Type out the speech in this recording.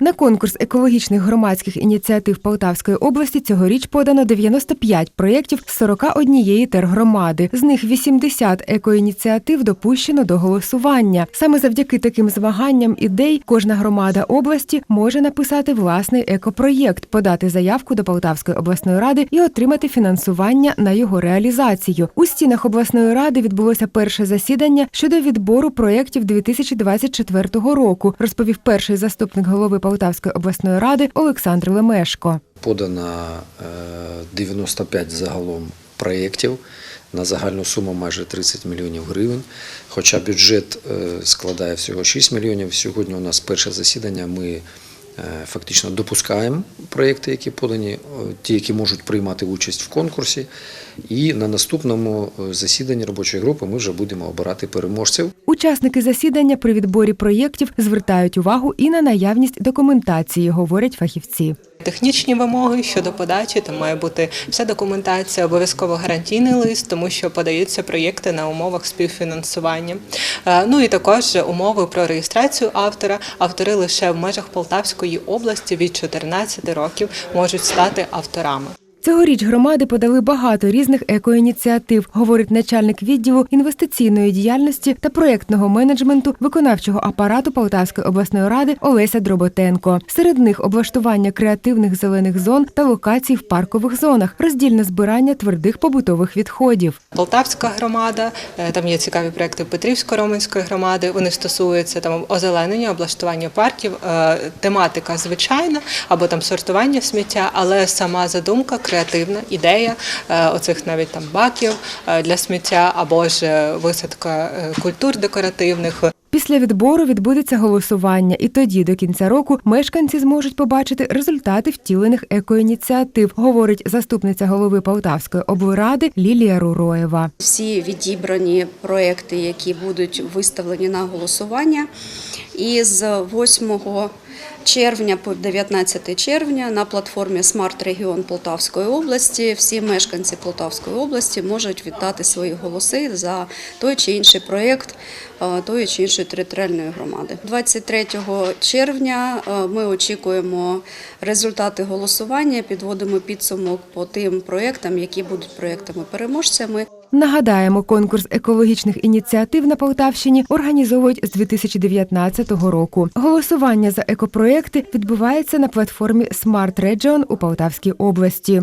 На конкурс екологічних громадських ініціатив Полтавської області цьогоріч подано 95 проєктів з 41 тергромади. З них 80 екоініціатив допущено до голосування. Саме завдяки таким змаганням ідей кожна громада області може написати власний екопроєкт, подати заявку до Полтавської обласної ради і отримати фінансування на його реалізацію. У стінах обласної ради відбулося перше засідання щодо відбору проєктів 2024 року, розповів перший заступник голови Полтавської обласної ради Олександр Лемешко. Подано е, 95 загалом проєктів на загальну суму майже 30 мільйонів гривень. Хоча бюджет е, складає всього 6 мільйонів. Сьогодні у нас перше засідання. Ми е, фактично допускаємо проєкти, які подані, е, ті, які можуть приймати участь в конкурсі. І на наступному е, засіданні робочої групи ми вже будемо обирати переможців. Учасники засідання при відборі проєктів звертають увагу і на наявність документації, говорять фахівці. Технічні вимоги щодо подачі, там має бути вся документація, обов'язково гарантійний лист, тому що подаються проєкти на умовах співфінансування. Е, Ну і також умови про реєстрацію автора. Автори лише в межах Полтавської області від 14 років можуть стати авторами. Цьогоріч громади подали багато різних екоініціатив, говорить начальник відділу інвестиційної діяльності та проєктного менеджменту виконавчого апарату Полтавської обласної ради Олеся Дроботенко. Серед них облаштування креативних зелених зон та локацій в паркових зонах, роздільне збирання твердих побутових відходів. Полтавська громада, е, там є цікаві проекти Петрівсько-Роменської громади. Вони стосуються там озеленення, облаштування парків, е, тематика звичайна або там сортування сміття, але сама задумка, креативна ідея е, оцих навіть там баків е, для сміття або ж е, висадка культур декоративних. Після відбору відбудеться голосування, і тоді до кінця року мешканці зможуть побачити результати втілених екоініціатив, говорить заступниця голови Полтавської облради Лілія Руроєва. всі відібрані проекти, які будуть виставлені на голосування. І з 8 червня по 19 червня на платформі Смарт Регіон Полтавської області всі мешканці Полтавської області можуть віддати свої голоси за той чи інший проєкт е, тої чи іншої територіальної громади. 23 червня е, ми очікуємо результати голосування, підводимо підсумок по тим проєктам, які будуть проєктами-переможцями. Нагадаємо, конкурс екологічних ініціатив на Полтавщині організовують з 2019 року. Голосування за екопроекти відбувається на платформі Smart Region у Полтавській області.